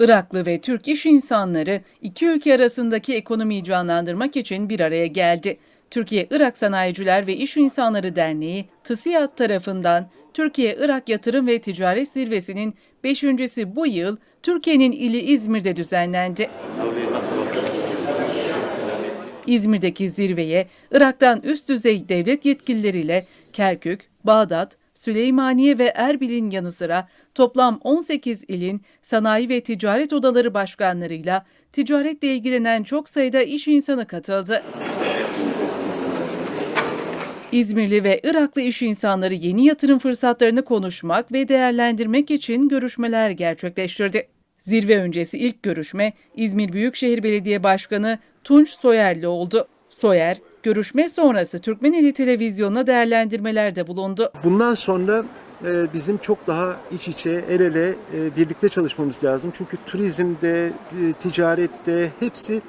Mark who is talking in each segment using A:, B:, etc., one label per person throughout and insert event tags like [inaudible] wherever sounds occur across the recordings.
A: Iraklı ve Türk iş insanları iki ülke arasındaki ekonomiyi canlandırmak için bir araya geldi. Türkiye Irak Sanayiciler ve İş İnsanları Derneği TİSİAD tarafından Türkiye-Irak Yatırım ve Ticaret Zirvesi'nin beşincisi bu yıl Türkiye'nin ili İzmir'de düzenlendi. İzmir'deki zirveye Irak'tan üst düzey devlet yetkilileriyle Kerkük, Bağdat, Süleymaniye ve Erbil'in yanı sıra toplam 18 ilin sanayi ve ticaret odaları başkanlarıyla ticaretle ilgilenen çok sayıda iş insanı katıldı. İzmirli ve Iraklı iş insanları yeni yatırım fırsatlarını konuşmak ve değerlendirmek için görüşmeler gerçekleştirdi. Zirve öncesi ilk görüşme İzmir Büyükşehir Belediye Başkanı Tunç Soyer'le oldu. Soyer, görüşme sonrası Türkmeneli Televizyonu'na değerlendirmelerde bulundu.
B: Bundan sonra bizim çok daha iç içe, el ele e, birlikte çalışmamız lazım. Çünkü turizmde, e, ticarette hepsi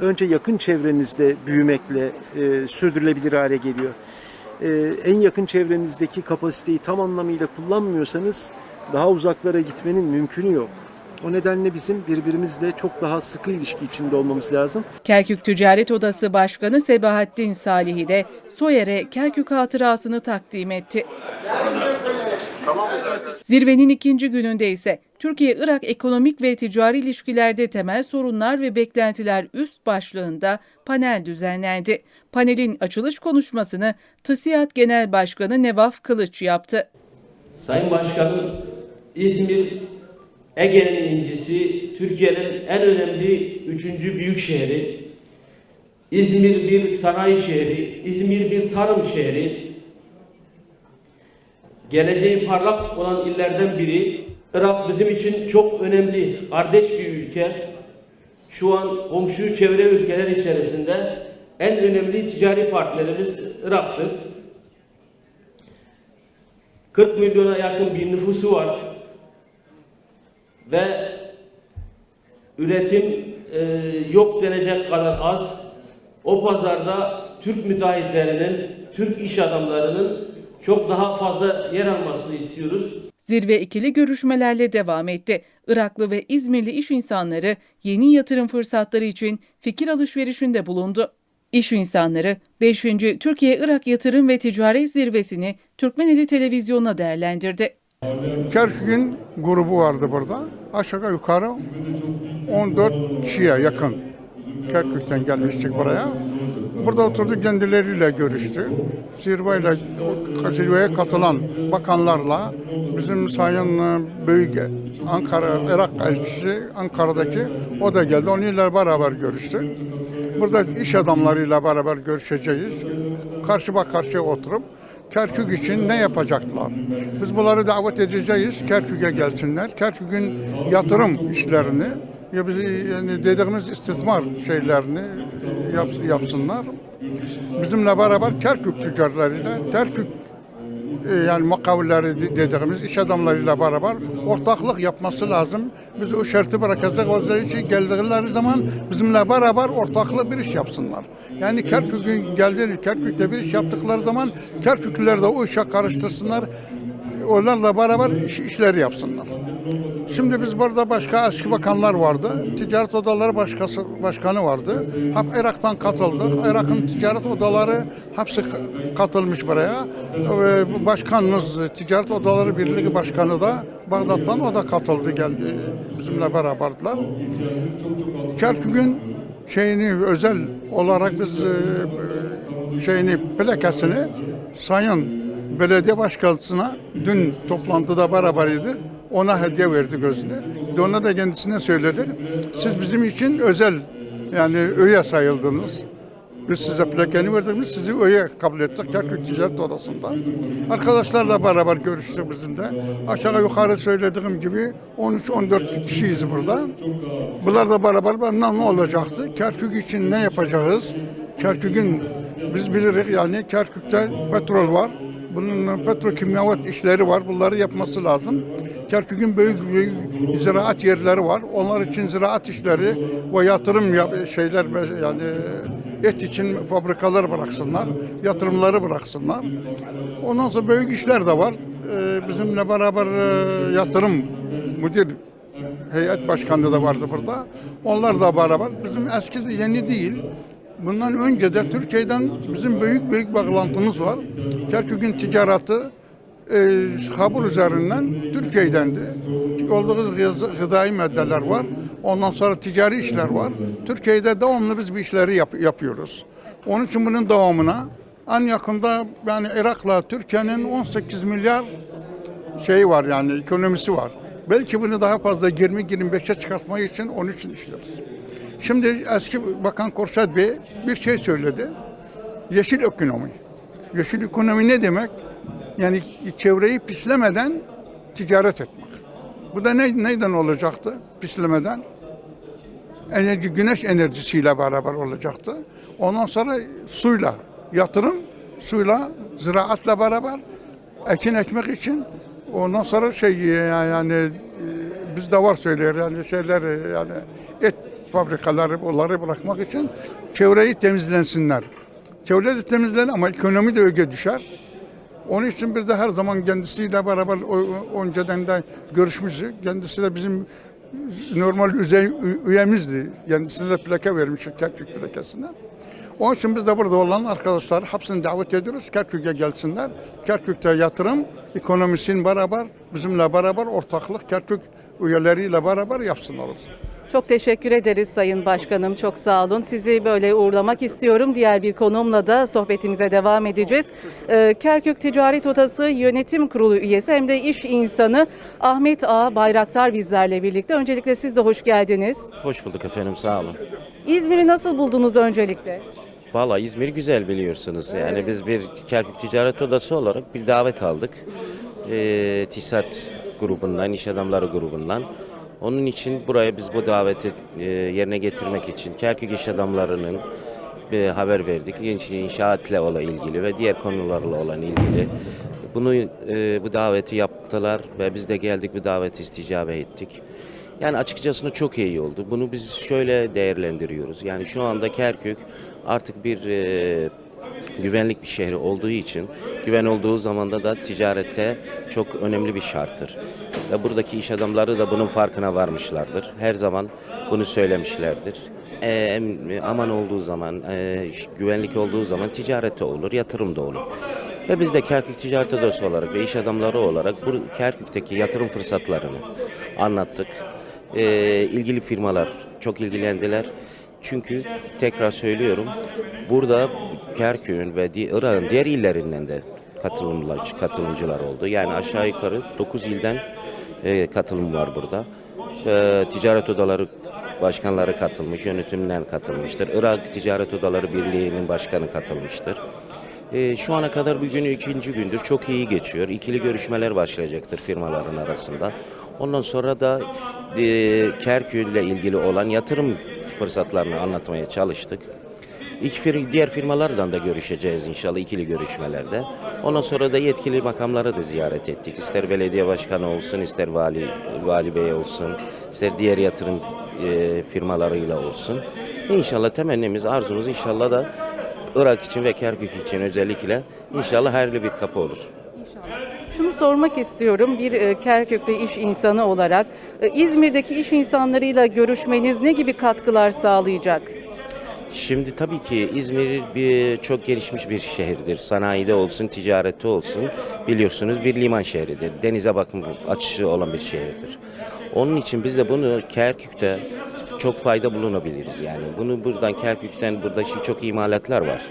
B: önce yakın çevrenizde büyümekle e, sürdürülebilir hale geliyor. En yakın çevrenizdeki kapasiteyi tam anlamıyla kullanmıyorsanız daha uzaklara gitmenin mümkünü yok. O nedenle bizim birbirimizle çok daha sıkı ilişki içinde olmamız lazım.
A: Kerkük Ticaret Odası Başkanı Sebahattin Salih'i de Soyer'e Kerkük hatırasını takdim etti. Zirvenin ikinci gününde ise Türkiye-Irak ekonomik ve ticari ilişkilerde temel sorunlar ve beklentiler üst başlığında panel düzenlendi. Panelin açılış konuşmasını TİSİAD Genel Başkanı Nevaf Kılıç yaptı.
C: Sayın Başkanım, İzmir Ege'nin incisi, Türkiye'nin en önemli üçüncü büyük şehri. İzmir bir sanayi şehri, İzmir bir tarım şehri. Geleceği parlak olan illerden biri. Irak bizim için çok önemli, kardeş bir ülke. Şu an komşu çevre ülkeler içerisinde en önemli ticari partnerimiz Irak'tır. 40 milyona yakın bir nüfusu var ve üretim e, yok denecek kadar az. O pazarda Türk müteahhitlerinin, Türk iş adamlarının çok daha fazla yer almasını istiyoruz.
A: Zirve ikili görüşmelerle devam etti. Iraklı ve İzmirli iş insanları yeni yatırım fırsatları için fikir alışverişinde bulundu. İş insanları 5. Türkiye-Irak Yatırım ve Ticaret Zirvesini Türkmeneli Televizyonu'na değerlendirdi.
D: Kerkük'ün grubu vardı burada. Aşağı yukarı 14 kişiye yakın Kerkük'ten gelmiştik buraya. Burada oturdu kendileriyle görüştü. Zirveyle, zirveye katılan bakanlarla bizim sayın e, büyük Ankara, Irak elçisi Ankara'daki o da geldi. Onunla beraber görüştü. Burada iş adamlarıyla beraber görüşeceğiz. Karşı bak karşıya oturup Kerkük için ne yapacaklar? Biz bunları davet edeceğiz. Kerkük'e gelsinler. Kerkük'ün yatırım işlerini ya biz yani dediğimiz istismar şeylerini e, yaps- yapsınlar. Bizimle beraber Kerkük tüccarlarıyla, Kerkük yani mukavvilleri de- dediğimiz iş adamlarıyla beraber ortaklık yapması lazım. Biz o şartı bırakacak o için geldikleri zaman bizimle beraber ortaklı bir iş yapsınlar. Yani Kerkük'ün geldiği Kerkük'te bir iş yaptıkları zaman Kerküklüler de o işe karıştırsınlar. Onlarla beraber iş, işleri yapsınlar. Şimdi biz burada başka eski bakanlar vardı. Ticaret odaları başkası başkanı vardı. Hep Irak'tan katıldık. Irak'ın ticaret odaları hepsi katılmış buraya. Bu başkanımız Ticaret Odaları Birliği Başkanı da Bağdat'tan o da katıldı geldi bizimle beraberdiler. Kerkük'ün şeyini özel olarak biz e, şeyini plakasını Sayın Belediye Başkanısına dün toplantıda beraberiydi. Ona hediye verdi gözüne. De ona da kendisine söyledik. Siz bizim için özel yani üye sayıldınız. Biz size plakanı verdik, biz sizi üye kabul ettik Kerkük Ticaret Odası'nda. Arkadaşlarla beraber görüştük bizim de. Aşağı yukarı söylediğim gibi 13-14 kişiyiz burada. Bunlar da beraber benden ne olacaktı? Kerkük için ne yapacağız? Kerkük'ün biz biliriz yani Kerkük'te petrol var. Bunun petrokimyavat işleri var. Bunları yapması lazım. Kerkük'ün büyük büyük ziraat yerleri var. Onlar için ziraat işleri ve yatırım şeyler yani et için fabrikalar bıraksınlar. Yatırımları bıraksınlar. Ondan sonra büyük işler de var. Ee, bizimle beraber e, yatırım müdür heyet başkanı da vardı burada. Onlar da beraber. Bizim eski yeni değil. Bundan önce de Türkiye'den bizim büyük büyük bağlantımız var. Kerkük'ün ticareti e, kabul üzerinden Türkiye'dendi. Olduğumuz gıdai maddeler var. Ondan sonra ticari işler var. Türkiye'de devamlı biz bu işleri yap- yapıyoruz. Onun için bunun devamına en yakında yani Irak'la Türkiye'nin 18 milyar şey var yani ekonomisi var. Belki bunu daha fazla 20-25'e çıkartmak için onun için işliyoruz. Şimdi eski Bakan Korşat Bey bir şey söyledi. Yeşil ekonomi. Yeşil ekonomi ne demek? Yani çevreyi pislemeden ticaret etmek. Bu da ne, neyden olacaktı pislemeden? Enerji, güneş enerjisiyle beraber olacaktı. Ondan sonra suyla, yatırım suyla, ziraatla beraber ekin ekmek için ondan sonra şey yani e, bizde var söyler yani şeyler e, yani et fabrikaları onları bırakmak için çevreyi temizlensinler. Çevre de temizlenir ama ekonomi de öge düşer. Onun için biz de her zaman kendisiyle beraber önceden de görüşmüştük. Kendisi de bizim normal üye, üyemizdi. Kendisine de plaka vermiştik Kerkük plakasından. Onun için biz de burada olan arkadaşlar hepsini davet ediyoruz. Kerkük'e gelsinler. Kerkük'te yatırım, ekonomisinin beraber, bizimle beraber ortaklık Kerkük üyeleriyle beraber yapsınlar.
A: Çok teşekkür ederiz Sayın Başkanım. Çok sağ olun. Sizi böyle uğurlamak istiyorum. Diğer bir konumla da sohbetimize devam edeceğiz. Ee, Kerkük Ticaret Odası Yönetim Kurulu üyesi hem de iş insanı Ahmet Ağa Bayraktar bizlerle birlikte. Öncelikle siz de hoş geldiniz.
E: Hoş bulduk efendim sağ olun.
A: İzmir'i nasıl buldunuz öncelikle?
E: Valla İzmir güzel biliyorsunuz. Yani biz bir Kerkük Ticaret Odası olarak bir davet aldık. Ee, TİSAT grubundan, iş adamları grubundan. Onun için buraya biz bu daveti e, yerine getirmek için Kerkük iş adamlarının bir haber verdik. İnş- İnşaatla olan ilgili ve diğer konularla olan ilgili. Bunu e, bu daveti yaptılar ve biz de geldik bu daveti isticabe ettik. Yani açıkçası çok iyi oldu. Bunu biz şöyle değerlendiriyoruz. Yani şu anda Kerkük artık bir e, güvenlik bir şehri olduğu için güven olduğu zamanda da ticarette çok önemli bir şarttır. Ve buradaki iş adamları da bunun farkına varmışlardır. Her zaman bunu söylemişlerdir. E, aman olduğu zaman, e, güvenlik olduğu zaman ticarette olur, yatırım da olur. Ve biz de Kerkük Ticaret Odası olarak ve iş adamları olarak bu Kerkük'teki yatırım fırsatlarını anlattık. E, ilgili firmalar çok ilgilendiler. Çünkü tekrar söylüyorum burada Kerkük'ün ve Irak'ın diğer illerinden de katılımlar, katılımcılar oldu. Yani aşağı yukarı 9 ilden e, katılım var burada. E, ticaret odaları başkanları katılmış, yönetimden katılmıştır. Irak Ticaret Odaları Birliği'nin başkanı katılmıştır. E, şu ana kadar bugün ikinci gündür. Çok iyi geçiyor. İkili görüşmeler başlayacaktır firmaların arasında. Ondan sonra da e, Kerkük ile ilgili olan yatırım fırsatlarını anlatmaya çalıştık. İki fir- diğer firmalardan da görüşeceğiz inşallah ikili görüşmelerde. Ondan sonra da yetkili makamları da ziyaret ettik. İster belediye başkanı olsun, ister vali vali bey olsun, ister diğer yatırım e, firmalarıyla olsun. İnşallah temennimiz, arzumuz inşallah da Irak için ve Kerkük için özellikle inşallah hayırlı bir kapı olur.
A: Sormak istiyorum bir e, Kerkük'te iş insanı olarak e, İzmir'deki iş insanlarıyla görüşmeniz ne gibi katkılar sağlayacak?
E: Şimdi tabii ki İzmir bir çok gelişmiş bir şehirdir. Sanayide olsun, ticarette olsun biliyorsunuz bir liman şehridir. Denize bakım açışı olan bir şehirdir. Onun için biz de bunu Kerkük'te çok fayda bulunabiliriz. Yani bunu buradan Kerkük'ten burada çok imalatlar var.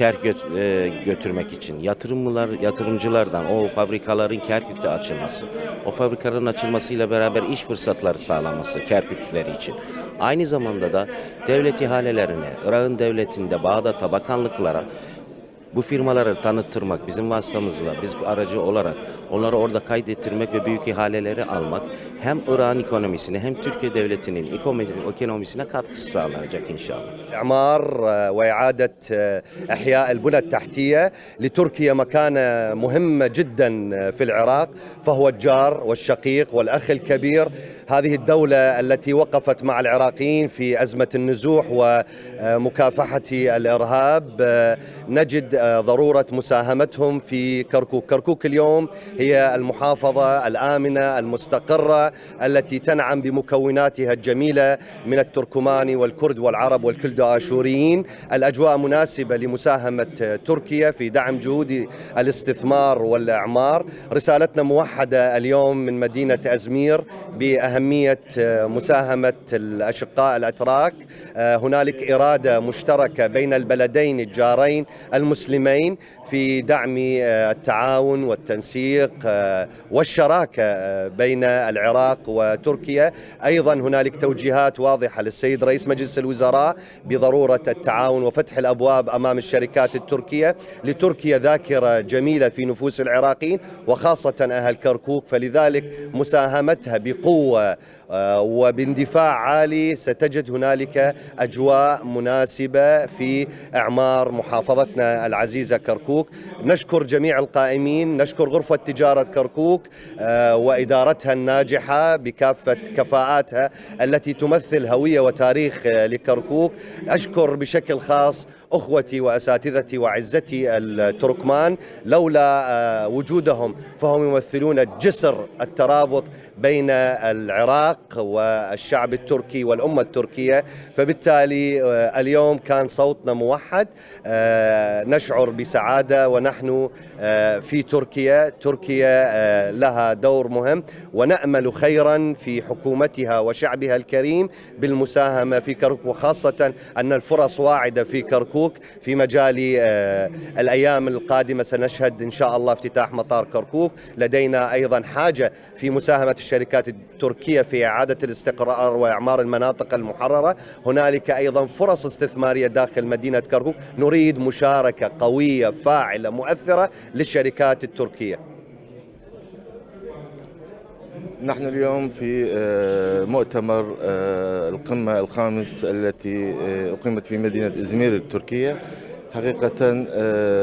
E: Kerkük göt- e, götürmek için yatırımlar yatırımcılardan o fabrikaların Kerkük'te açılması, o fabrikaların açılmasıyla beraber iş fırsatları sağlaması Kerkükleri için. Aynı zamanda da devlet ihalelerine, Irak'ın devletinde Bağdat'a, bakanlıklara bu firmaları tanıttırmak bizim vasıtamızla, biz aracı olarak onları orada kaydettirmek ve büyük ihaleleri almak hem Irak'ın ekonomisine hem Türkiye devletinin ekonomi- ekonomisine katkısı sağlanacak inşallah.
F: إعمار آه، وإعادة آه، إحياء البنى التحتية لتركيا مكانة مهمة جدا آه، في العراق فهو الجار والشقيق والأخ الكبير هذه الدولة التي وقفت مع العراقيين في أزمة النزوح ومكافحة الإرهاب نجد ضرورة مساهمتهم في كركوك، كركوك اليوم هي المحافظة الآمنة المستقرة التي تنعم بمكوناتها الجميلة من التركمان والكرد والعرب والكلد آشوريين، الأجواء مناسبة لمساهمة تركيا في دعم جهود الاستثمار والإعمار، رسالتنا موحدة اليوم من مدينة أزمير بأهمية أهمية آه، مساهمة الأشقاء الأتراك. آه، هنالك إرادة مشتركة بين البلدين الجارين المسلمين في دعم آه، التعاون والتنسيق والشراكة بين العراق وتركيا. أيضا هنالك توجيهات واضحة للسيد رئيس مجلس الوزراء بضرورة التعاون وفتح الأبواب أمام الشركات التركية لتركيا ذاكرة جميلة في نفوس العراقيين وخاصة أهل كركوك. فلذلك مساهمتها بقوة uh, وباندفاع عالي ستجد هنالك أجواء مناسبة في إعمار محافظتنا العزيزة كركوك، نشكر جميع القائمين، نشكر غرفة تجارة كركوك آه، وإدارتها الناجحة بكافة كفاءاتها التي تمثل هوية وتاريخ آه، لكركوك، أشكر بشكل خاص أخوتي وأساتذتي وعزتي التركمان، لولا آه، وجودهم فهم يمثلون جسر الترابط بين العراق والشعب التركي والأمة التركية، فبالتالي آه، اليوم كان صوتنا موحد، آه، نشعر بسعادة ونحن آه، في تركيا، تركيا لها دور مهم. ونأمل خيرا في حكومتها وشعبها الكريم بالمساهمة في كركوك وخاصه أن الفرص واعدة في كركوك. في مجال الأيام القادمة سنشهد إن شاء الله افتتاح مطار كركوك، لدينا أيضا حاجة في مساهمة الشركات التركية في إعادة الاستقرار وإعمار المناطق المحررة، هنالك أيضا فرص استثمارية داخل مدينة كركوك، نريد مشاركة قوية فاعلة مؤثرة للشركات التركية.
G: نحن اليوم في آه، مؤتمر آه، القمة الخامس التي آه، أقيمت في مدينة إزمير التركية. حقيقة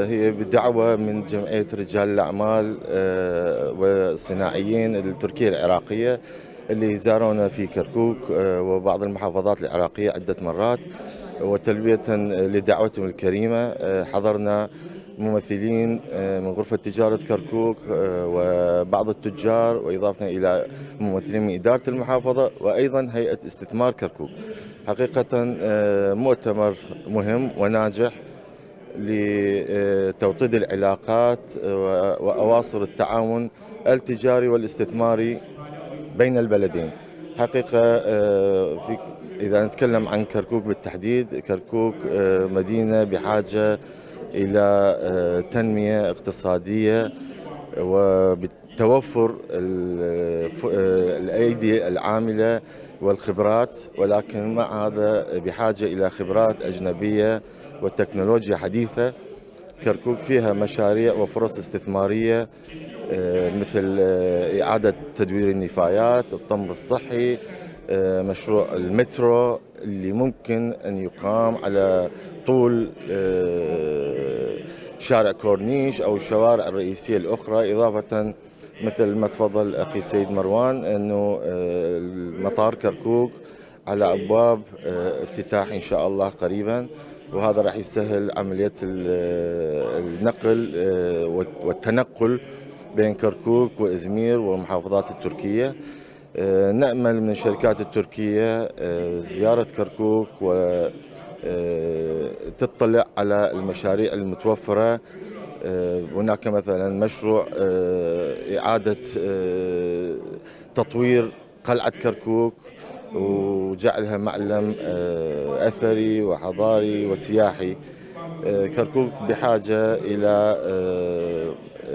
G: هي بدعوة من جمعية رجال الأعمال والصناعيين التركية العراقية. اللي زارونا في كركوك آه، وبعض المحافظات العراقية عدة مرات وتلبية لدعوتهم الكريمة. آه، حضرنا ممثلين آه، من غرفة تجارة كركوك وبعض التجار وإضافة إلى ممثلين من إدارة المحافظة وأيضا هيئة استثمار كركوك. حقيقة مؤتمر مهم وناجح لتوطيد العلاقات وأواصر التعاون التجاري والاستثماري بين البلدين. حقيقة آه، في إذا نتكلم عن كركوك بالتحديد كركوك آه، مدينة بحاجة إلى آه، تنمية اقتصادية وبتوفر الأيدي العاملة والخبرات ولكن مع هذا بحاجة إلى خبرات أجنبية وتكنولوجيا حديثة. كركوك فيها مشاريع وفرص استثمارية مثل آه، إعادة تدوير النفايات الطمر الصحي آه، مشروع المترو اللي ممكن أن يقام على طول آه، شارع كورنيش أو الشوارع الرئيسية الأخرى إضافة مثل ما تفضل أخي سيد مروان أنه آه، المطار كركوك على أبواب آه، افتتاح إن شاء الله قريبا وهذا راح يسهل عملية ال- النقل آه، والت- والتنقل بين كركوك وإزمير والمحافظات التركية. آه، نأمل من الشركات التركية آه، زيارة كركوك و آه، على المشاريع المتوفرة. هناك مثلا مشروع إعادة تطوير قلعة كركوك وجعلها معلم أثري وحضاري وسياحي. كركوك بحاجة إلى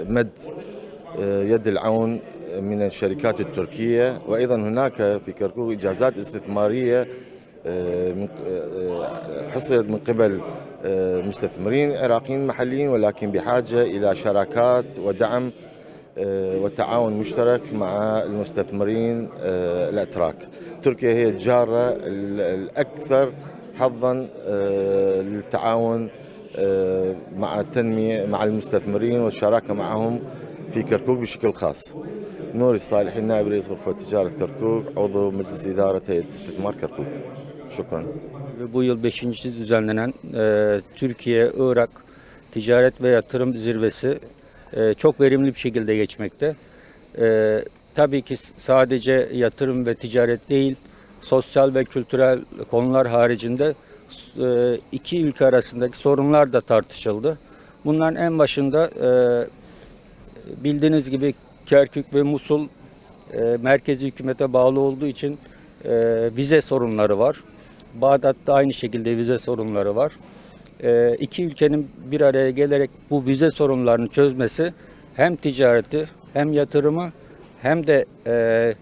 G: مد يد العون من الشركات التركية وأيضا هناك في كركوك إجازات استثمارية آه، آه، حصلت من قبل آه، مستثمرين عراقيين محليين ولكن بحاجة إلى شراكات ودعم آه، وتعاون مشترك مع المستثمرين آه، الأتراك. تركيا هي الجارة ال- الأكثر حظا آه، للتعاون آه، مع التنمية مع المستثمرين والشراكة معهم في كركوك بشكل خاص نوري الصالحي نائب رئيس غرفة تجارة كركوك عضو مجلس إدارة هيئة استثمار كركوك شكرا
H: Ve bu yıl 5. düzenlenen e, Türkiye-Irak ticaret ve yatırım zirvesi e, çok verimli bir şekilde geçmekte. E, tabii ki sadece yatırım ve ticaret değil, sosyal ve kültürel konular haricinde e, iki ülke arasındaki sorunlar da tartışıldı. Bunların en başında e, bildiğiniz gibi Kerkük ve Musul e, merkezi hükümete bağlı olduğu için e, vize sorunları var. Bağdat'ta aynı şekilde vize sorunları var. E, iki ülkenin bir araya gelerek bu vize sorunlarını çözmesi hem ticareti hem yatırımı hem de e,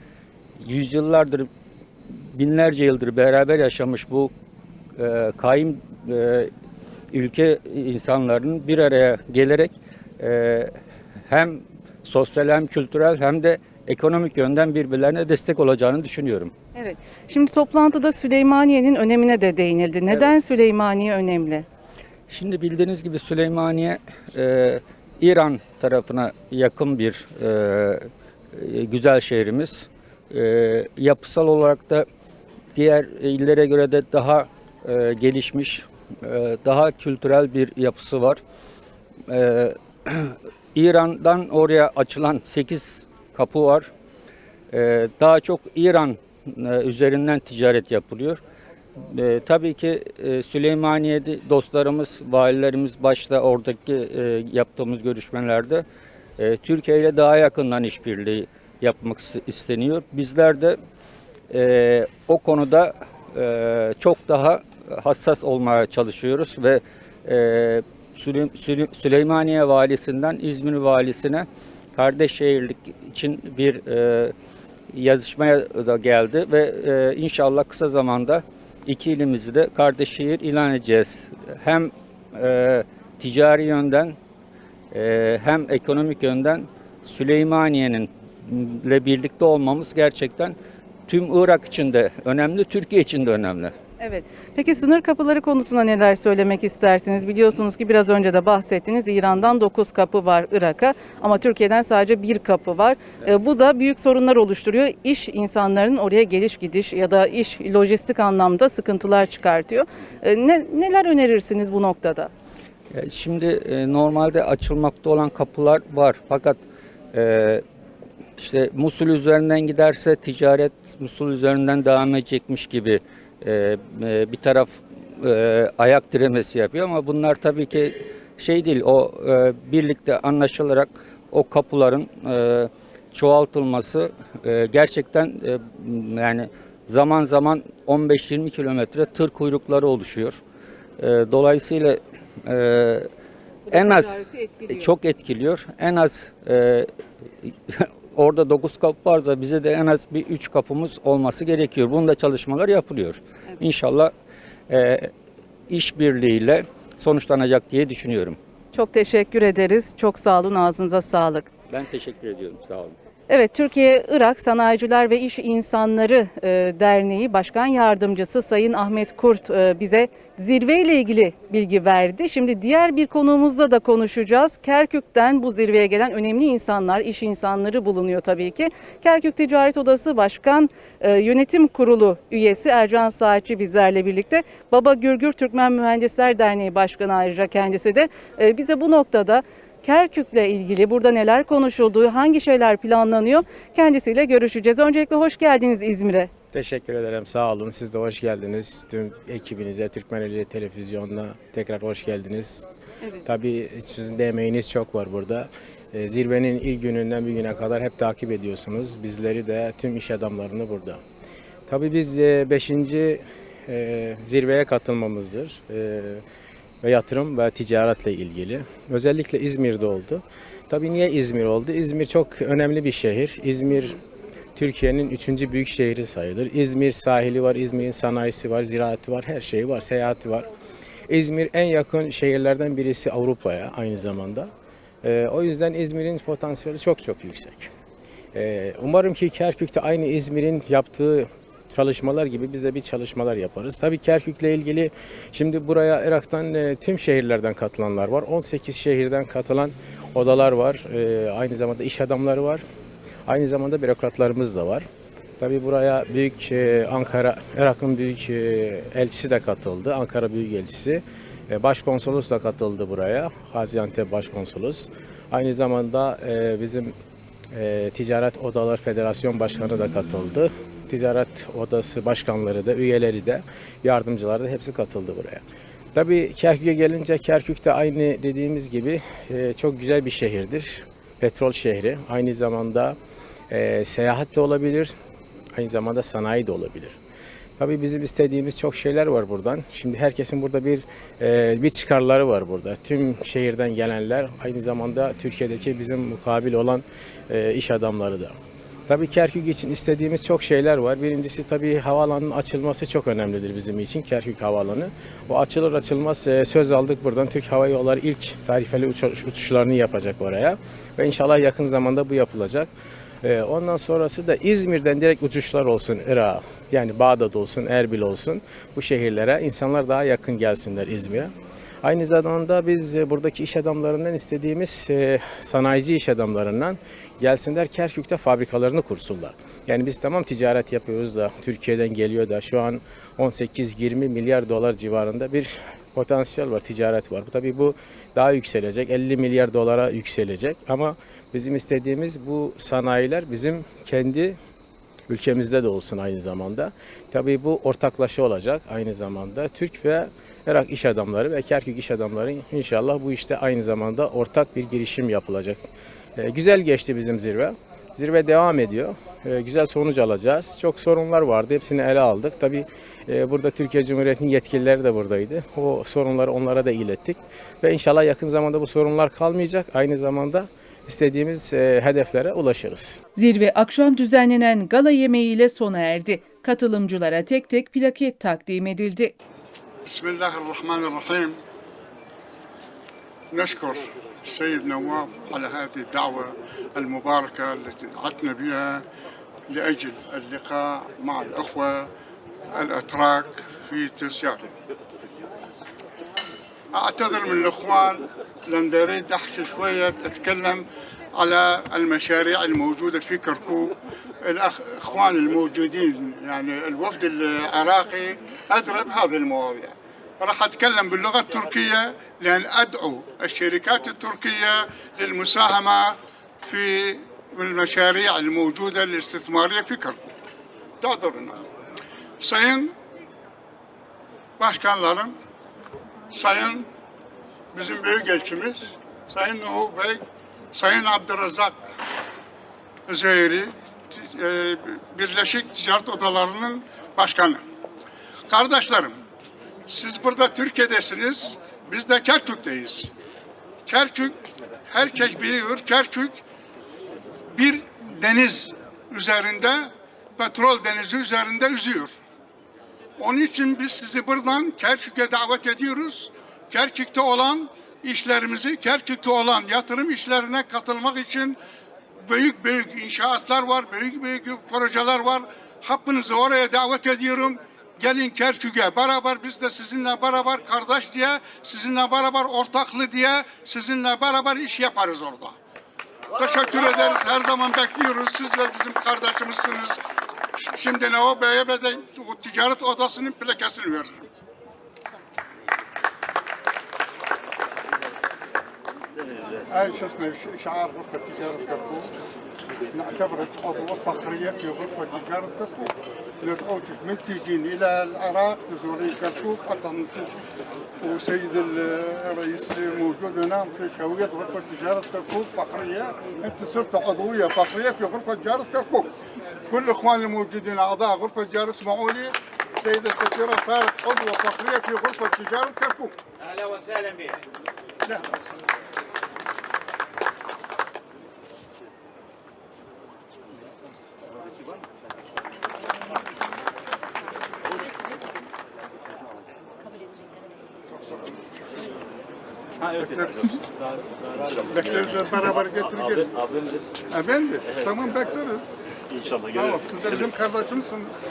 H: yüzyıllardır binlerce yıldır beraber yaşamış bu e, kaim e, ülke insanlarının bir araya gelerek e, hem sosyal hem kültürel hem de ekonomik yönden birbirlerine destek olacağını düşünüyorum.
I: Evet. Şimdi toplantıda Süleymaniye'nin önemine de değinildi. Neden Süleymaniye önemli?
H: Şimdi bildiğiniz gibi Süleymaniye e, İran tarafına yakın bir e, e, güzel şehrimiz. E, yapısal olarak da diğer illere göre de daha e, gelişmiş, e, daha kültürel bir yapısı var. E, [clears throat] İran'dan oraya açılan 8 kapı var. E, daha çok İran e, üzerinden ticaret yapılıyor. E, tabii ki e, Süleymaniye'de dostlarımız, valilerimiz başta oradaki e, yaptığımız görüşmelerde Türkiye ile daha yakından işbirliği yapmak is- isteniyor. Bizler de o konuda çok daha hassas olmaya çalışıyoruz ve Süley- Süley- Süleymaniye valisinden İzmir valisine kardeş şehirlik için bir e, yazışmaya da geldi ve e, inşallah kısa zamanda iki ilimizi de kardeş şehir ilan edeceğiz. Hem e, ticari yönden e, hem ekonomik yönden Süleymaniye'nin ile birlikte olmamız gerçekten tüm Irak için de önemli, Türkiye için de önemli.
I: Evet. Peki sınır kapıları konusunda neler söylemek istersiniz? Biliyorsunuz ki biraz önce de bahsettiniz. İran'dan 9 kapı var Irak'a ama Türkiye'den sadece bir kapı var. E, bu da büyük sorunlar oluşturuyor. İş insanların oraya geliş gidiş ya da iş lojistik anlamda sıkıntılar çıkartıyor. E, ne, neler önerirsiniz bu noktada?
H: Şimdi e, normalde açılmakta olan kapılar var fakat e, işte Musul üzerinden giderse ticaret Musul üzerinden devam edecekmiş gibi e, e, bir taraf e, ayak diremesi yapıyor ama bunlar tabii ki şey değil o e, birlikte anlaşılarak o kapıların e, çoğaltılması e, gerçekten e, yani zaman zaman 15-20 kilometre tır kuyrukları oluşuyor. E, dolayısıyla e, en az
I: etkiliyor.
H: çok etkiliyor. En az e, orada 9 kapı varsa bize de en az bir 3 kapımız olması gerekiyor. Bunda çalışmalar yapılıyor. İnşallah e, işbirliğiyle sonuçlanacak diye düşünüyorum.
I: Çok teşekkür ederiz. Çok sağ olun. Ağzınıza sağlık.
H: Ben teşekkür ediyorum. Sağ olun.
I: Evet, Türkiye-Irak Sanayiciler ve İş İnsanları e, Derneği Başkan Yardımcısı Sayın Ahmet Kurt e, bize zirve ile ilgili bilgi verdi. Şimdi diğer bir konuğumuzla da konuşacağız. Kerkük'ten bu zirveye gelen önemli insanlar, iş insanları bulunuyor tabii ki. Kerkük Ticaret Odası Başkan e, Yönetim Kurulu üyesi Ercan Saatçi bizlerle birlikte. Baba Gürgür Türkmen Mühendisler Derneği Başkanı ayrıca kendisi de bize bu noktada Kerkük'le ilgili burada neler konuşulduğu, hangi şeyler planlanıyor kendisiyle görüşeceğiz. Öncelikle hoş geldiniz İzmir'e.
J: Teşekkür ederim. Sağ olun. Siz de hoş geldiniz. Tüm ekibinize, Türkmeneli Televizyonu'na tekrar hoş geldiniz. Tabii sizin de emeğiniz çok var burada. Ee, Zirvenin ilk gününden bir güne kadar hep takip ediyorsunuz. Bizleri de tüm iş adamlarını burada. Tabii biz 5. zirveye katılmamızdır. Ve yatırım ve ticaretle ilgili. Özellikle İzmir'de oldu. Tabii niye İzmir oldu? İzmir çok önemli bir şehir. İzmir Türkiye'nin üçüncü büyük şehri sayılır. İzmir sahili var, İzmir'in sanayisi var, ziraatı var, her şeyi var, seyahati var. İzmir en yakın şehirlerden birisi Avrupa'ya aynı zamanda. Ee, o yüzden İzmir'in potansiyeli çok çok yüksek. Ee, umarım ki Kerkük'te aynı İzmir'in yaptığı çalışmalar gibi biz de bir çalışmalar yaparız. Tabii Kerkük'le ilgili şimdi buraya Irak'tan e, tüm şehirlerden katılanlar var. 18 şehirden katılan odalar var. E, aynı zamanda iş adamları var. Aynı zamanda bürokratlarımız da var. Tabii buraya büyük e, Ankara, Irak'ın büyük elçisi de katıldı. Ankara Büyükelçisi. E, Başkonsolos da katıldı buraya. Gaziantep Başkonsolos. Aynı zamanda bizim Ticaret Odalar Federasyon Başkanı da katıldı. Ticaret Odası başkanları da, üyeleri de, yardımcıları da hepsi katıldı buraya. Tabii Kerkük'e gelince Kerkük de aynı dediğimiz gibi e, çok güzel bir şehirdir. Petrol şehri. Aynı zamanda e, seyahat de olabilir. Aynı zamanda sanayi de olabilir. Tabii bizim istediğimiz çok şeyler var buradan. Şimdi herkesin burada bir e, bir çıkarları var burada. Tüm şehirden gelenler aynı zamanda Türkiye'deki bizim mukabil olan e, iş adamları da. Tabii Kerkük için istediğimiz çok şeyler var. Birincisi tabii havaalanının açılması çok önemlidir bizim için Kerkük Havaalanı. O açılır açılmaz e, söz aldık buradan. Türk Hava Yolları ilk tarifeli uçuş- uçuşlarını yapacak oraya. Ve inşallah yakın zamanda bu yapılacak. E, Ondan sonrası da İzmir'den direkt uçuşlar olsun Irak'a. Yani Bağdat olsun, Erbil olsun bu şehirlere insanlar daha yakın gelsinler İzmir'e. Aynı zamanda biz e, buradaki iş adamlarından istediğimiz sanayici iş adamlarından gelsinler Kerkük'te fabrikalarını kursunlar. Yani biz tamam ticaret yapıyoruz da Türkiye'den geliyor da şu an 18-20 milyar dolar civarında bir potansiyel var, ticaret var. Tabii bu daha yükselecek, 50 milyar dolara yükselecek ama bizim istediğimiz bu sanayiler bizim kendi ülkemizde de olsun aynı zamanda. Tabii bu ortaklaşa olacak aynı zamanda. Türk ve Irak iş adamları ve Kerkük iş adamları inşallah bu işte aynı zamanda ortak bir girişim yapılacak. E, güzel geçti bizim zirve. Zirve devam ediyor. E, güzel sonuç alacağız. Çok sorunlar vardı. Hepsini ele aldık. Tabii e, burada Türkiye Cumhuriyeti'nin yetkilileri de buradaydı. O sorunları onlara da ilettik. Ve inşallah yakın zamanda bu sorunlar kalmayacak. Aynı zamanda istediğimiz e, hedeflere ulaşırız.
A: Zirve akşam düzenlenen gala yemeğiyle sona erdi. Katılımcılara tek tek plaket takdim edildi.
D: Bismillahirrahmanirrahim. Neşkur. السيد نواف على هذه الدعوة المباركة التي دعتنا بها لأجل اللقاء مع الأخوة الأتراك في تسيار أعتذر من الإخوان لأن أريد أحكي شوية أتكلم على المشاريع الموجودة في كركوك. الأخوان الموجودين يعني الوفد العراقي أدرى بهذه المواضيع. راح أتكلم باللغة التركية لأن أدعو الشركات التركية للمساهمة في المشاريع الموجودة الاستثمارية في كركوك تعذرنا Sayın Başkanlarım, Sayın bizim Büyükelçimiz, Sayın Nuh Bey, Sayın Abdurrazak Zehri, Ti- e, Birleşik Ticaret Odaları'nın başkanı. Kardeşlerim, siz burada Türkiye'desiniz, biz de Kerkük'teyiz. Kerkük, herkes biliyor, Kerkük bir deniz üzerinde, petrol denizi üzerinde yüzüyor. Onun için biz sizi buradan Kerkük'e davet ediyoruz. Kerkük'te olan işlerimizi, Kerkük'te olan yatırım işlerine katılmak için büyük büyük inşaatlar var, büyük büyük projeler var. Hepinizi oraya davet ediyorum. Gelin Kerkük'e beraber biz de sizinle beraber kardeş diye, sizinle beraber ortaklı diye, sizinle beraber iş yaparız orada. Teşekkür ederiz. Her zaman bekliyoruz. Siz de bizim kardeşimizsiniz. Şimdi ne o BYB'de ticaret odasının plakasını veririm. Ayşe ismi şaar ticaret kardeşi. نعتبرك عضو فخرية في غرفة تجارة كركوك ندعوك من تيجين إلى العراق تزورين كركوك حتى من وسيد الرئيس موجود هنا مطيش هوية غرفة تجارة كركوك فخرية أنت صرت عضوية فخرية في غرفة تجارة كركوك. كل إخوان الموجودين أعضاء غرفة تجارة اسمعوا لي. السيدة السفيرة صارت عضوة فخرية في غرفة تجارة كركوك.
K: أهلا وسهلا بك.
D: لا. Bekleriz beraber getirin. Efendim? Tamam bekleriz. İnşallah Sağ ol. Siz de bizim kardeşimsiniz.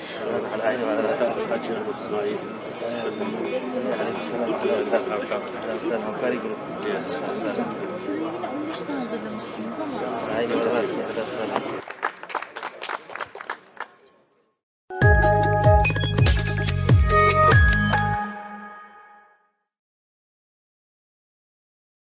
L: Aynen.